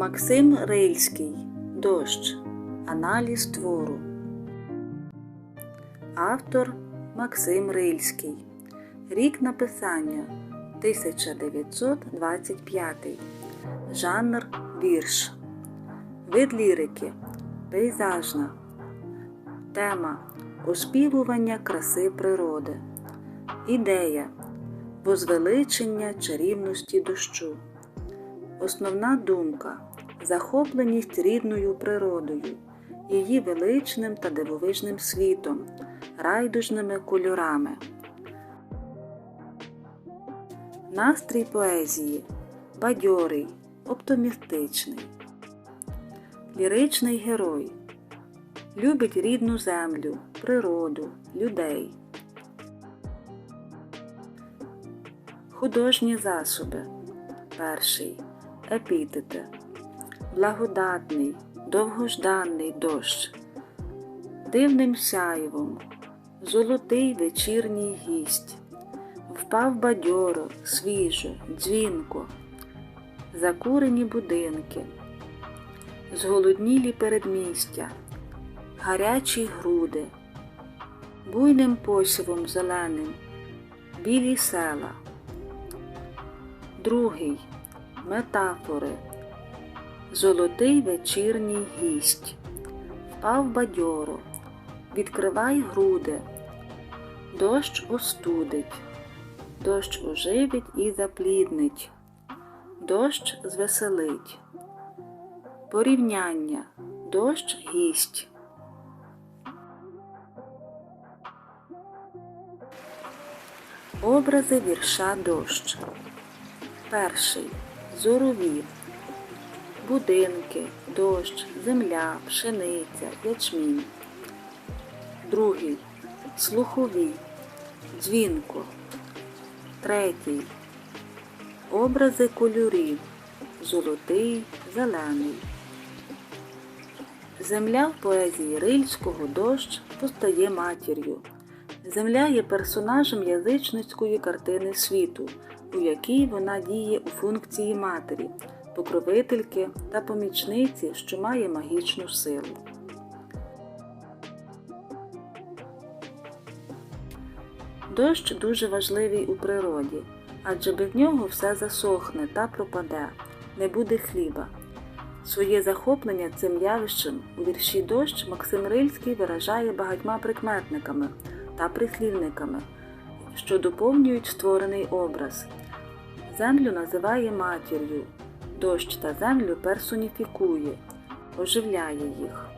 Максим Рильський Дощ. Аналіз твору. Автор Максим Рильський. Рік написання 1925. Жанр вірш. Вид лірики. Пейзажна. Тема Оспівування краси природи. Ідея Возвеличення чарівності дощу. Основна думка захопленість рідною природою, її величним та дивовижним світом, райдужними кольорами. Настрій поезії бадьорий, оптимістичний. Ліричний герой любить рідну землю, природу, людей. Художні засоби. Перший епітети. Благодатний, довгожданий дощ. Дивним сяйвом, золотий вечірній гість. Впав бадьоро, свіжо, дзвінко, закурені будинки, зголоднілі передмістя, гарячі груди, буйним посівом зеленим, білі села. Другий метафори. Золотий вечірній гість. Впав бадьоро, відкривай груди, дощ остудить, дощ оживить і запліднить, дощ звеселить. Порівняння дощ гість. Образи вірша дощ. Перший зорові, будинки, дощ, земля, пшениця, ячмінь. Другий слухові, дзвінко. Третій образи кольорів золотий, зелений. Земля в поезії Рильського дощ постає матір'ю. Земля є персонажем язичницької картини світу, у якій вона діє у функції матері, покровительки та помічниці, що має магічну силу. Дощ дуже важливий у природі, адже без нього все засохне та пропаде, не буде хліба. Своє захоплення цим явищем у вірші дощ Максим Рильський виражає багатьма прикметниками та прислівниками, що доповнюють створений образ. Землю називає матір'ю, дощ та землю персоніфікує, оживляє їх.